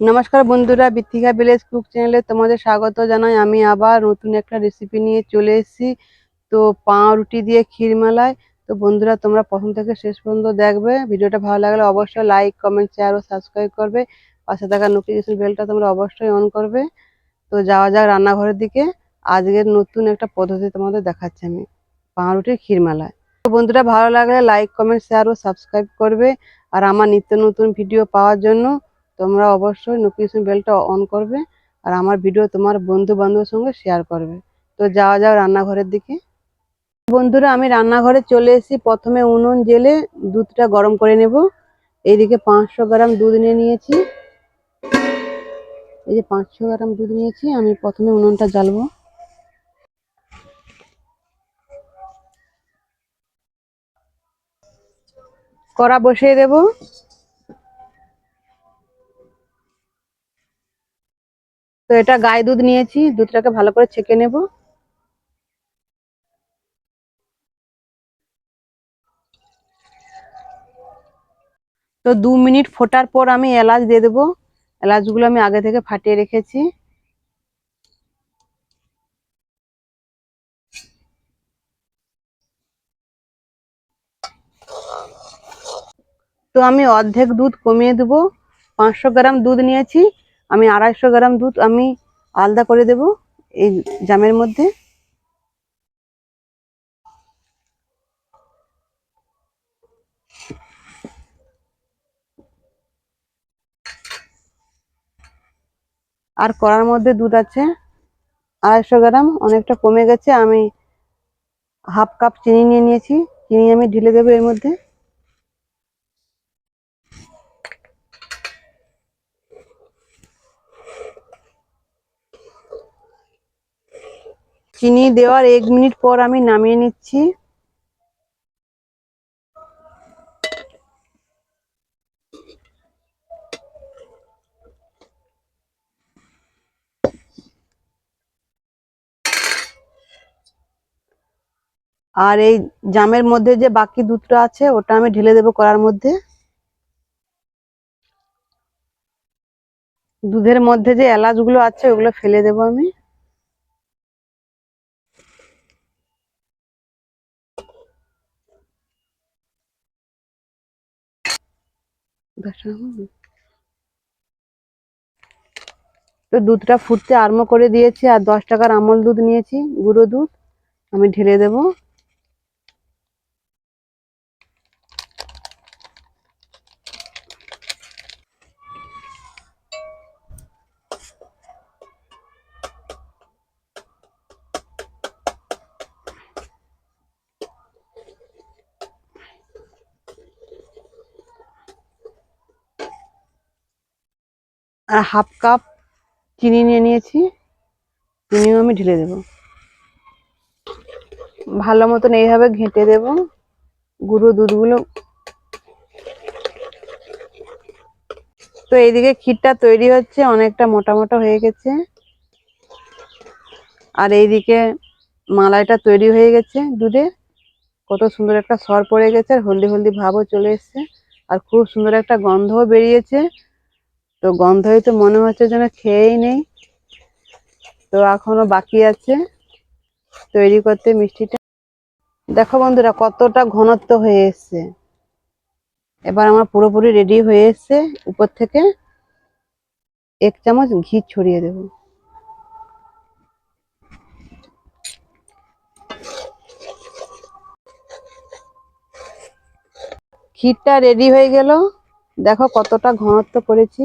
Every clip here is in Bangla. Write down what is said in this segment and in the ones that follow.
নমস্কার বন্ধুরা বৃত্তিকা ভিলেজ কুক চ্যানেলে তোমাদের স্বাগত জানাই। আমি আবার নতুন একটা রেসিপি নিয়ে চলে এসেছি। তো পাউরুটি দিয়ে ক্ষীরমালাই তো বন্ধুরা, তোমরা প্রথম থেকে শেষ পর্যন্ত দেখবে। ভিডিওটা ভালো লাগলে অবশ্যই লাইক কমেন্ট শেয়ার ও সাবস্ক্রাইব করবে। পাশে থাকা নোটিফিকেশন বেলটা তোমরা অবশ্যই অন করবে। তো যাওয়া যাক রান্নাঘরের দিকে। আজকের নতুন একটা পদ্ধতি তোমাদের দেখাচ্ছি আমি, পাউরুটির ক্ষীরমালাই তো বন্ধুরা, ভালো লাগলে লাইক কমেন্ট শেয়ার ও সাবস্ক্রাইব করবে। আর আমার নিত্য নতুন ভিডিও পাওয়ার জন্য তোমরা অবশ্যই নোটিফিকেশন বেলটা অন করবে আর আমার ভিডিও তোমার বন্ধু বান্ধবের সঙ্গে শেয়ার করবে। তো যাওয়া যাও রান্নাঘরের দিকে। বন্ধুরা, আমি রান্নাঘরে চলে এসেছি। প্রথমে উনুন জেলে দুধটা গরম করে নেব। এইদিকে পাঁচশো গ্রাম দুধ নিয়ে নিয়েছি। এই যে পাঁচশো গ্রাম দুধ নিয়েছি, আমি প্রথমে উনুনটা জ্বালবো। কড়া বসিয়ে দেবো। তো এটা গায়ে দুধ নিয়েছি, দুধটাকে ভালো করে ছেঁকে নেব। তো দু মিনিট ফোটার পর আমি এলাচ দিয়ে দেবো। এলাচগুলো আমি আগে থেকে ফাটিয়ে রেখেছি। তো আমি অর্ধেক দুধ কমিয়ে দেবো। পাঁচশো গ্রাম দুধ নিয়েছি। আমি আড়াইশো গ্রাম দুধ আমি আলাদা করে দেব এই জামের মধ্যে। আর কড়ার মধ্যে দুধ আছে, আড়াইশো গ্রাম, অনেকটা কমে গেছে। আমি হাফ কাপ চিনি নিয়ে নিয়েছি, চিনি আমি ঢেলে দেবো এর মধ্যে। চিনি দেওয়ার এক মিনিট পর আমি নামিয়ে নিচ্ছি। আর এই জামের মধ্যে যে বাকি দুধটা আছে, ওটা আমি ঢেলে দেবো কড়ার মধ্যে। দুধের মধ্যে যে এলাচগুলো আছে, ওগুলো ফেলে দেবো আমি। তো দুধটা ফুটতে আরম্ভ করে দিয়েছি আর দশ টাকার আমল দুধ নিয়েছি, গুঁড়ো দুধ। আমি ঢেলে দেব। আর হাফ কাপ চিনি নিয়ে নিয়েছি। চিনিও আমি ঢেলে দেব। ভালো মতন এইভাবে ঘেঁটে দেব। গুঁড়ো দুধগুলো। তো এইদিকে ক্ষীরটা তৈরি হচ্ছে, অনেকটা মোটা মোটা হয়ে গেছে। আর এইদিকে মালাইটা তৈরি হয়ে গেছে দুধে। কত সুন্দর একটা সর পড়ে গেছে, আর হলদি হলদি ভাবও চলে এসছে। আর খুব সুন্দর একটা গন্ধও বেরিয়েছে। তো গন্ধই তো মনে হচ্ছে যেন খেয়েই নেই। তো এখনও বাকি আছে তৈরি করতে মিষ্টিটা। দেখো বন্ধুরা, কতটা ঘনত্ব হয়ে এসছে। এবার আমার পুরোপুরি রেডি হয়ে এসছে উপর থেকে। এক চামচ ঘি ছড়িয়ে দেব। ক্ষীরটা রেডি হয়ে গেল। দেখো কতটা ঘনত্ব করেছি।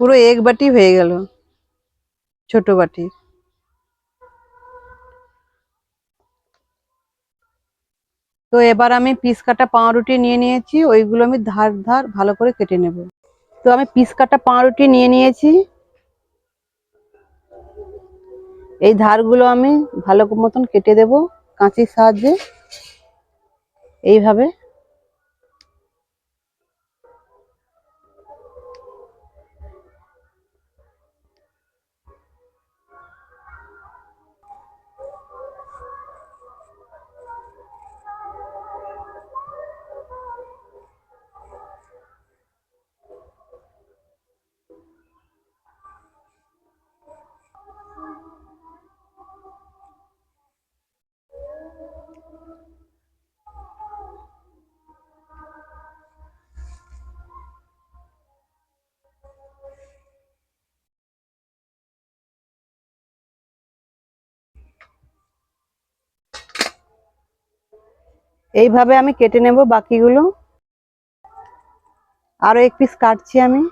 পুরো এক বাটি হয়ে গেল, ছোট বাটি। তো এবার আমি পিস কাটা পাউরুটি নিয়ে নিয়েছি, ওইগুলো আমি ধার ধার ভালো করে কেটে নেব। তো আমি পিস কাটা পাউরুটি নিয়ে নিয়েছি। এই ধারগুলো আমি ভালো মতন কেটে দেব, কাঁচির সাহায্যে। এইভাবে এইভাবে আমি কেটে নেব বাকিগুলো। আরও এক পিস কাটছি আমি।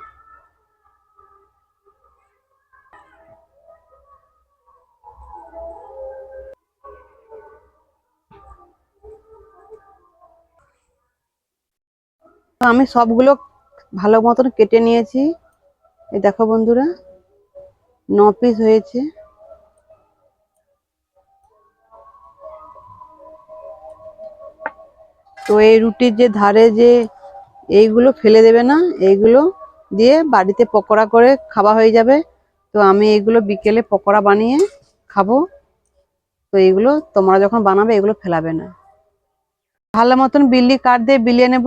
আমি সবগুলো ভালো মতন কেটে নিয়েছি। এই দেখো বন্ধুরা, ন পিস হয়েছে। তো এই রুটির যে ধারে যে এইগুলো ফেলে দেবে না, এইগুলো দিয়ে বাড়িতে পকোড়া করে খাওয়া হয়ে যাবে। তো আমি এগুলো বিকেলে পকোড়া বানিয়ে খাব। তো এইগুলো তোমরা যখন বানাবে, এগুলো ফেলাবে না। ভালো মতন বিল্লি কাঠ দিয়ে বিলিয়ে নেব।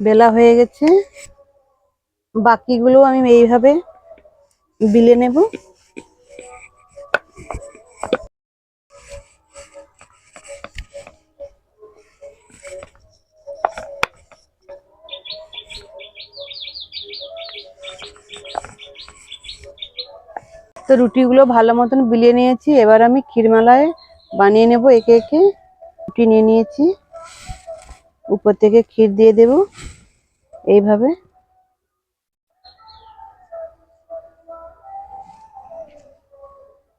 বেলা হয়ে গেছে। বাকিগুলো আমি এইভাবে বিলে নেব। তো রুটিগুলো ভালো মতন বিলিয়ে নিয়েছি। এবার আমি ক্ষীরমালায় বানিয়ে নেব একে একে। রুটি নিয়ে নিয়েছি। উপর থেকে ক্ষীর দিয়ে দেব। এইভাবে।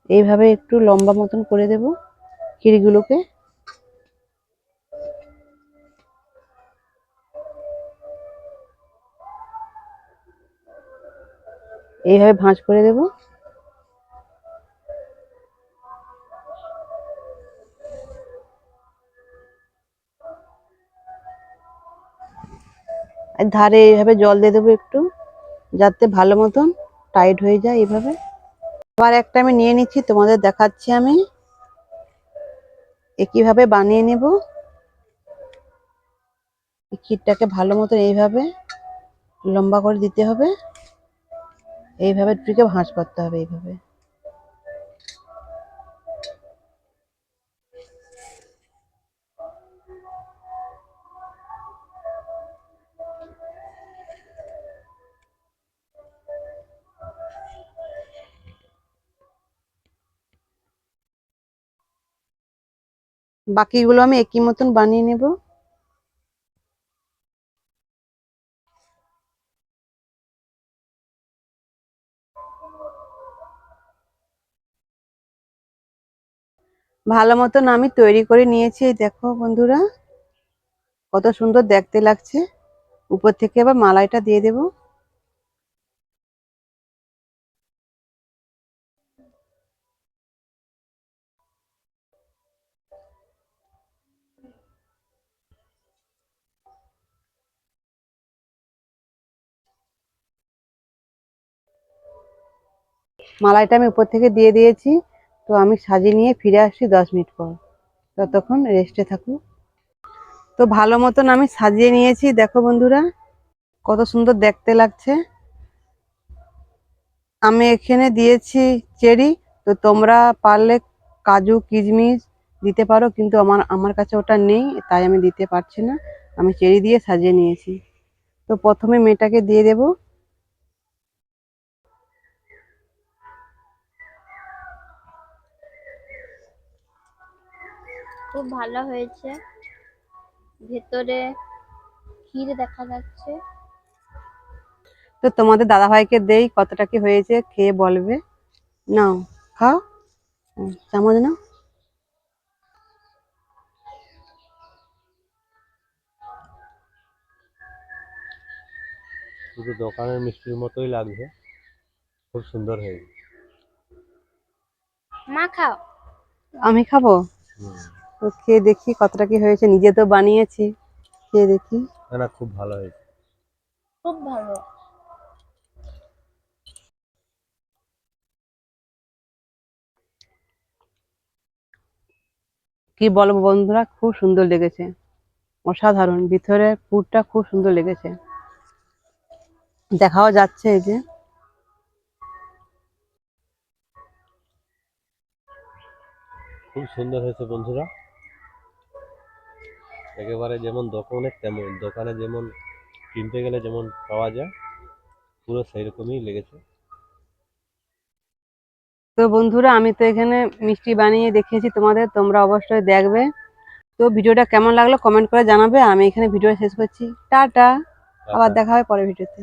এইভাবে একটু লম্বা মতন করে দেব ক্ষীরগুলোকে। এইভাবে ভাঁজ করে দেব। ধারে এইভাবে জল দিয়ে দেবো একটু, যাতে ভালো মতন টাইট হয়ে যায় এইভাবে আবার একটা আমি নিয়ে নিচ্ছি, তোমাদের দেখাচ্ছি আমি। একইভাবে বানিয়ে নেব? ক্ষীরটাকে ভালো মতন এইভাবে লম্বা করে দিতে হবে। এইভাবে টুকে ভাঁজ করতে হবে এইভাবে। বাকিগুলো আমি একই মতন বানিয়ে নেব। ভালো মতন আমি তৈরি করে নিয়েছি দেখো বন্ধুরা। কত সুন্দর দেখতে লাগছে। উপর থেকে আবার মালাইটা দিয়ে দেব। মালাইটা আমি উপর থেকে দিয়ে দিয়েছি। তো আমি সাজিয়ে নিয়ে ফিরে আসছি দশ মিনিট পর। ততক্ষণ রেস্টে থাকুক তো ভালো মতন আমি সাজিয়ে নিয়েছি। দেখো বন্ধুরা, কত সুন্দর দেখতে লাগছে। আমি এখানে দিয়েছি চেরি। তো তোমরা পারলে কাজু, কিশমিশ দিতে পারো, কিন্তু আমার আমার কাছে ওটা নেই, তাই আমি দিতে পারছি না। আমি চেরি দিয়ে সাজিয়ে নিয়েছি। তো প্রথমে মেয়েটাকে দিয়ে দেবো। খুব ভালো হয়েছে। ভেতরে ক্ষীর দেখা যাচ্ছে। তো তোমাদের দাদাভাইকে দেই কতটা কি হয়েছে খেয়ে বলবে? নাও খাও। চামচ নাও। শুধু দোকানের মিষ্টির মতোই লাগছে। খুব সুন্দর হয়েছে। মা খাও। আমি খাব? হুম। তো খেয়ে দেখি কতটা কি হয়েছে। নিজে তো বানিয়েছি খেয়ে দেখি। না না খুব ভালো হয়েছে। খুব ভালো। কি বলব বন্ধুরা খুব সুন্দর লেগেছে। অসাধারণ ভিতরে পুরটা খুব সুন্দর লেগেছে। দেখাও যাচ্ছে এই যে। খুব সুন্দর হয়েছে বন্ধুরা। একেবারে যেমন দোকানে তেমন দোকানে যেমন কিনতে গেলে যেমন পাওয়া যায় পুরো সেইরকমই লেগেছে। তো বন্ধুরা আমি তো এখানে মিষ্টি বানিয়ে দেখিয়েছি তোমাদের তোমরা অবশ্যই দেখবে। তো ভিডিওটা কেমন লাগল কমেন্ট করে জানাবে। আমি এখানে ভিডিও শেষ করছি। টাটা। আবার দেখা হবে পরের ভিডিওতে।